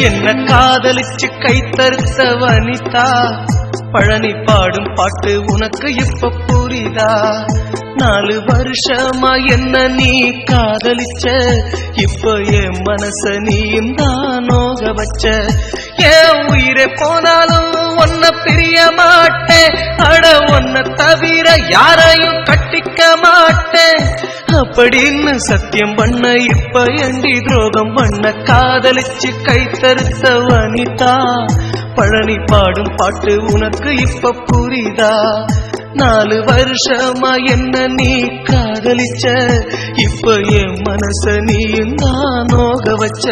என்ன காதலிச்சு கைத்தறுத்த வனிதா? பழனி பாடும் பாட்டு உனக்கு இப்ப புரிதா? நாலு வருஷமா என்ன நீ காதலிச்ச? இப்ப என் மனச நீயும் தான் நோக வச்ச? ஏன் உயிரை போனாலும் ஒன்ன பிரிய மாட்ட அட ஒன்ன தவிர யாரையும் கட்டிக்க மாட்டேன். அப்படின்னு சத்தியம் பண்ண இப்ப எண்டி துரோகம் பண்ண காதலிச்சு கைத்தறுத்த வனிதா. பழனி பாடும் பாட்டு உனக்கு இப்ப புரிதா? நாலு வருஷமா என்ன நீ காதலிச்ச? இப்ப என் மனச நீயும் தான் நோக வச்ச?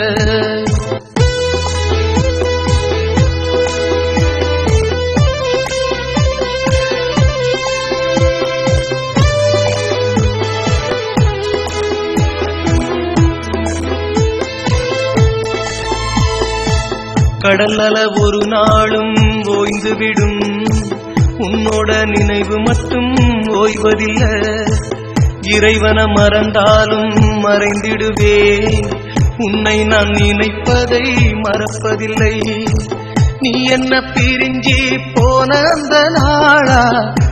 கடல் அல ஒரு நாளும் ஓய்ந்து விடும். உன்னோட நினைவு மட்டும் ஓய்வதில்லை. இறைவன மறந்தாலும் மறைந்திடுவே. உன்னை நான் நினைப்பதை மறப்பதில்லை. நீ என்ன பிரிஞ்சி போன அந்த நாளா?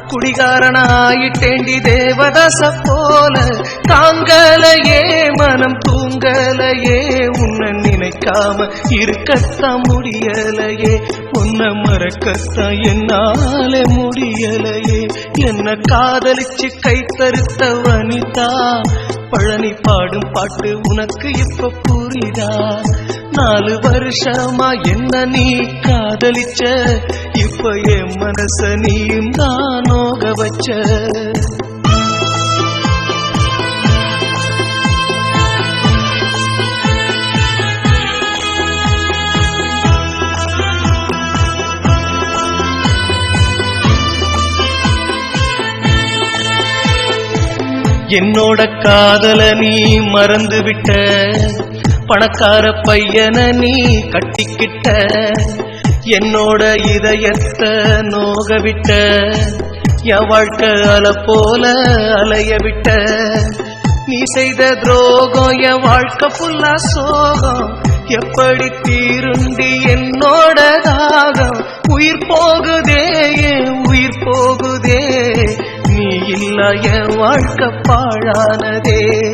குடிகாரனாயிட்டேண்டி தேவதாச போல. தாங்கலையே மனம் தூங்கலையே உன்னை நினைக்காம இருக்கத்தான் முடியலையே. உன்னை மறக்கத்தான் என்னால முடியலையே. என்ன காதலிச்சு கை தருத்த வனிதா பழனி பாடும் பாட்டு உனக்கு இப்ப புரிதா நாலு வருஷமா என்ன நீ காதலிச்ச? இப்ப என் மனச நீயும் தான் நோக வச்ச. என்னோட காதல நீ மறந்து விட்ட பணக்கார பையன நீ கட்டிக்கிட்ட. என்னோட இதயத்தை நோக விட்ட என் வாழ்க்கை அல போல அலைய விட்ட நீ செய்த துரோகம் என் வாழ்க்கை ஃபுல்லா சோகம். எப்படி தீருண்டி என்னோட தாகம்? உயிர் போகுதே என் வாழ்க்கை பாழானதே.